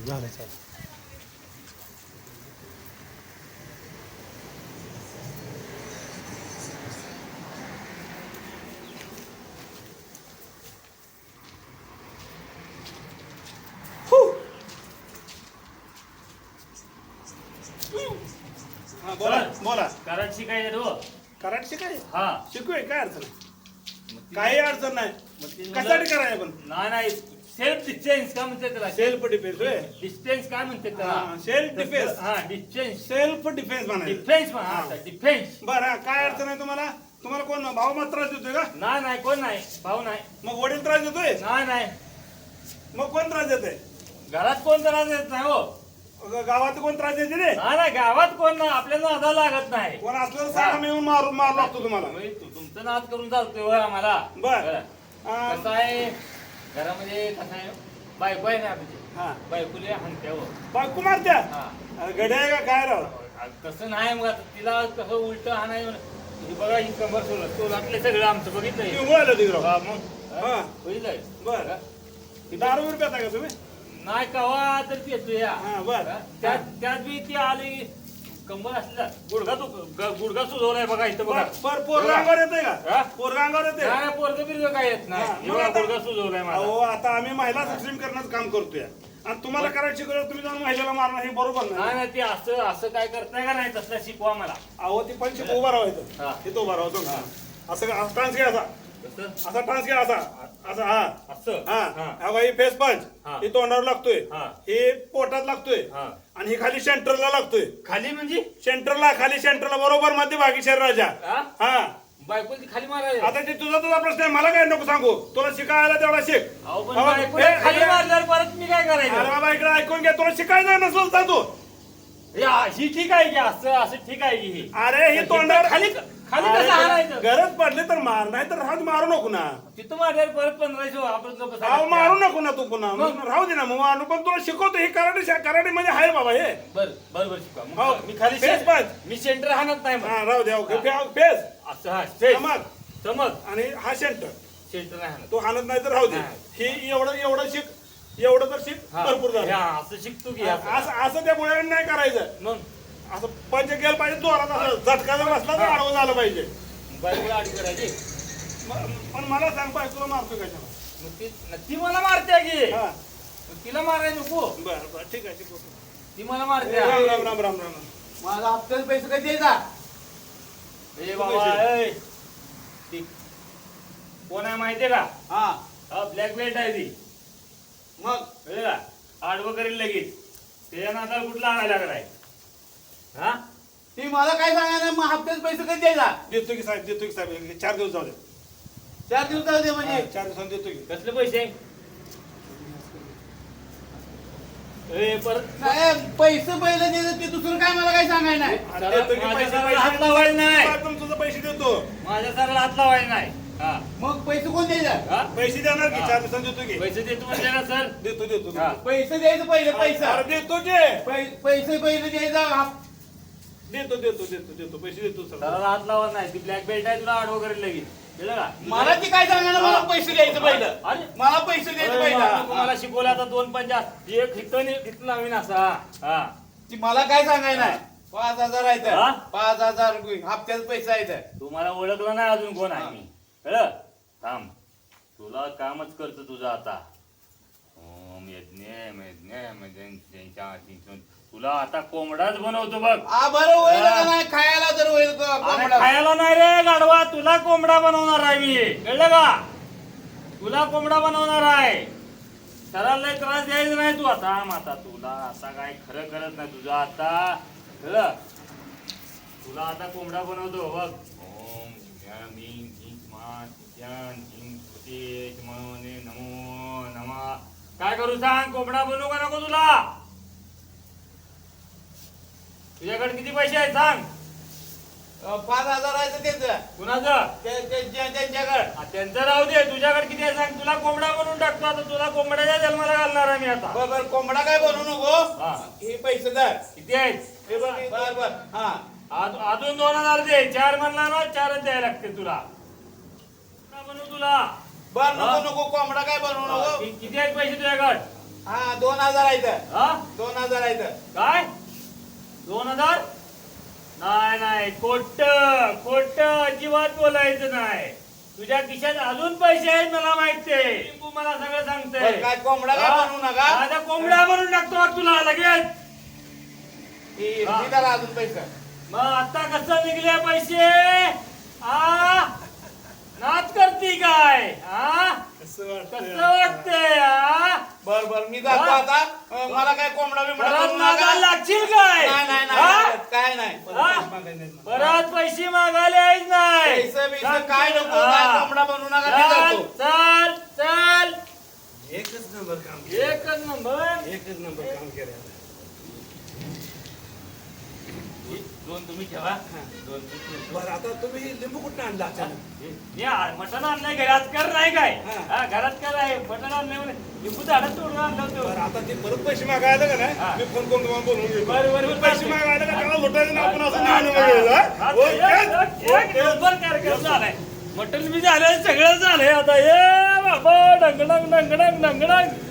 झालं चालेल हा बोला बोला कारण शिकायचं हो? कराटे शिकाय हा. शिकूय काय अडचण नाही काही अडचण नाही. कशासाठी कराय आपण? नाही नाही. सेल्फ डिस्टन्स काय म्हणते त्याला? सेल्फ डिफेन्स होय. डिस्टन्स काय म्हणते त्याला? self defense. हा डिस्टन्स सेल्फ डिफेन्स म्हणायचं. डिफेन्स हा. डिफेन्स बरं काय अडचण आहे तुम्हाला? तुम्हाला कोण भाऊ मग त्रास देतोय का? नाही नाही कोण नाही? भाऊ नाही. मग वडील त्रास देतोय? नाही नाही. मग कोण त्रास देतोय? घरात कोण त्रास देत नाही हो. ग- गावात कोण त्रास देते रे? नाही नाही गावात कोण नाही? आपल्याला नादा लागत नाही. कोण असलं तर सांगा मी येऊन मारून मारू लागतो तुम्हाला. तुमचं नाद करून चालतोय होय आम्हाला. बर. बरं. हा. कसं आहे? घरामध्ये कसं आहे बायको आहे ना आपली हा. बायकोले हाणत्या हो बायको मारत्या? हा. अरे गड्या आहे का काय राव? तसं नाही मग आता तिला कसं उलट हा नाही हे बघा ही कंबर सोडलं सोलातले सगळं आमचं तिकडं? हा, मग. हा. बघितलंय बर. दारू बिरू पिता का तुम्ही? नाही कवा तर येतो या. हा, बर. त्यात त्यात बी ती आली कंबर असला गुडघा तू गुडघा सुजवलाय बघा इथं बघा. पर पोरगा अंगावर येते? का? पोरगा अंगावर येते नाही पोरग बिरग काय येत नाही. आता- गुडघा सुजवलाय माझा. अहो आता आम्ही महिला सक्षम करण्याचं काम करतोय. आणि तुम्हाला करायची शिकवलं तुम्ही जाऊन महिलेला मारणं हे बरोबर नाही. नाही नाही ते असं असं काय करताय का नाही तसलं शिकवा मला. अहो ती पण शिकू उभा राहायचं हा. तिथं उभा राहायचं असं असं ट्रान्स घ्या असा? ट्रान्स घ्या असा. असा हा. असं? हा. हा. हा बाई फेस पंच हा. हे तोंडावर लागतोय. हा. हे पोटात लागतोय. हा. आणि हे खाली सेंटरला लागतोय. खाली म्हणजे? सेंटरला खाली सेंटरला बरोबर मध्यभागी शरीराच्या हा? हा. बायको खाली मारायला. आता ते तुझा तुझा प्रश्न आहे मला काय नको सांगू. तुला शिकायला तेवढा शिक. अहो पण अहो, बायकोला हे- खाली हे- मारल्यावर परत मी काय अरे करायचं बाबा इकडे ऐकून घ्या तुला शिकायचं नसलं तर तू. या, ही ठीक आहे की असं असं ठीक आहे की ही? अरे हे तोंडावर खाली खाली अरे, कसं हाणायचं? गरज पडली तर मार नाही तर राहू दे, मारू नको ना. तिथं मारल्यावर परत पंधराशे आपण गप्प. मारू नको ना तू पुन्हा. मग? राहू दे ना मग पण तुला शिकवतो हे कराटे कराटे म्हणजे आहे बाबा हे. बर बर बर शिकवा हो, मी खाली सेंट- पाच. मी सेंटर हाणत नाही मग हा राहू दे ओके असं हा स्टेज समज समज आणि हा सेंटर सेंटर नाही हाणत. तू हाणत नाही तर राहू दे. हे. एवढं एवढं शिक एवढं तर शिक हा, भरपूर झालं. हा, असं शिकतो की असं. असं असं त्या मुलांनी नाही करायचं. मग? असं पंच गेलं पाहिजे जोरात असं झटका जर बसला तर. आडवं झालं पाहिजे. बायकोला आडी करायची. म- पण मला सांग पाहिजे तुला मारतो कशाला? मग ती ती मला मारते की. हा. मग तिला मारायला नको. बरं बरं ठीक आहे शिकवतो ती मला मारते राम राम राम राम राम. माझा हप्त्याचे पैसे कधी द्यायचा ए बाबा ए. ती कोण आहे माहितीये का? हा. हा ब्लॅक बेल्ट आहे ती. मग? कळलं का? आडवं करेल लगेच. त्याच्या नादाला कुठला आणायला लागलाय? हा? ती मला काय सांगा मग हप्त्याचे पैसे कधी द्यायचा देतो की साहेब देतो की साहेब. चार दिवस जाऊ दे. चार दिवस जाऊ दे म्हणजे. चार दिवसांनी देतो की. कसले पैसे? ए परत नाही पैसे पहिले द्यायचं ते दुसरं काय मला काय सांगाय नाही. आणि जरा- देतो की माझ्या पैसे- हात लावायला नाही. साहेब, तुझं पैसे देतो. माझ्या सारा हात लावायला नाही. हा. मग पैसे कोण द्यायचं हा? पैसे देणार की हा. चार दिवसांनी देतो की? पैसे देतो म्हणजे ना सर. देतो देतो हा. पैसे द्यायचं पहिले पैसा. अरे देतो की. पै- पैसे पहिले द्यायचा हप- देतो देतो देतो देतो. पैसे देतो सर त्याला हात लावा नाही. ती ब्लॅक बेल्ट आहे तुला आडवं करेल लगेच कळलं का? मला ती काय सांगा मला पैसे द्यायचं पहिलं. अरे. मला पैसे द्यायचं पहिलं. तुम्हाला शिकवलं आता दोन पंचास एक आणि हिथं लावीन असा. हा. ती मला काय सांगाय नाही. पाच हजार आहे तर हा? पाच हजार हप्त्याचे पैसे आहे तर तुम्हाला ओळखलं नाही अजून कोण आहे मी. कळलं? थांब. तुला कामच करतो तुझं आता ओम यज्ञ यज्ञ त्यांच्या तुला आता कोंबडाच बनवतो बघ. आ बरं होईल का नाही? खायला तर होईल का अरे कोंबडा? खायला नाही रे गाडवा तुला कोंबडा बनवणार आहे मी. कळलं का? तुला कोंबडा बनवणार आहे. लय त्रास द्यायचा नाही तू आता आता तुला आता काय खरं करत नाही तुझं आता. कळलं? तुला आता कोंबडा बनवतो बघ. ओम नमो नमा. काय करू सांग? कोंबडा बनवू का नको तुला? तुझ्याकडे किती पैसे आहेत सांग? पाच हजार आहे त्याचं. कुणाचं? त्यांच्याकडे. त्यांचं राहू दे. तुझ्याकडे किती आहे सांग? तुला कोंबडा बनवून टाकतो आता. तुला कोंबड्याच्या जन्माला घालणार आहे मी आता. बर बर कोंबडा काय बनवू नको? हा. हे पैसे दर. किती आहेत? हे बर बर बर हा. आज- अजून दोन हजार दे. चार म्हणला ना चारच द्यायला लागते तुला. कोंबडा बनवू तुला. बर नको. नको कोंबडा काय बनवू नको? किती आहेत पैसे तुझ्याकडे हा दोन हजार आहेत. हा? दोन हजार आहेत. काय? दोन हजार? नाही नाही खोट खोट अजिबात बोलायचं नाही. तुझ्या खिशात अजून पैसे आहेत मला माहिती आहे. लिंबू मला सगळं सांगते काय कोंबडा काय बनवू नका? माझा कोंबडा बनवून टाकतो बघ तुला लगेच. ही. अजून पैसे. मग आता कसं निघले पैसे? आ? नाच करती काय? आ कसं कसं वाटतंय आ बर बर मी जातो हा? आता. अं, मला काय कोंबडा बिंबडा परत बनवू नका. लागशील काय? नाही नाही हा? नाही काय नाही. हा? परत पैसे मागायला यायच नाही. पैसे बिसे काय नको काय कोंबडा बनवू नका मी चल जातो. चल चल. एकच नंबर काम एकच नंबर. एकच नंबर काम केलं. तुम्ही ठेवा. दोन. बरं आता तुम्ही लिंबू कुठं आणला अचानक? मटण आणलंय घरात कर नाही काय? हा. हा घरात कर आहे. मटण आणलंय म्हणे. लिंबू झाडच तोडून आणलं होतं. बरं आता ते परत पैसे मागायला का हा. नाही मी फोन करून तुम्हाला बोलवून घेतो. बरं, बरं, बरं, पैसे. मागायला का त्याला लुटायचं नाही आपण असं हा, हा, हा? हा? एक- एक- नंबर कार्यक्रम झालाय. मटण बी झालंय सगळं झालंय. आता ये बाबा डंगडंग डंगडंग डंगडंग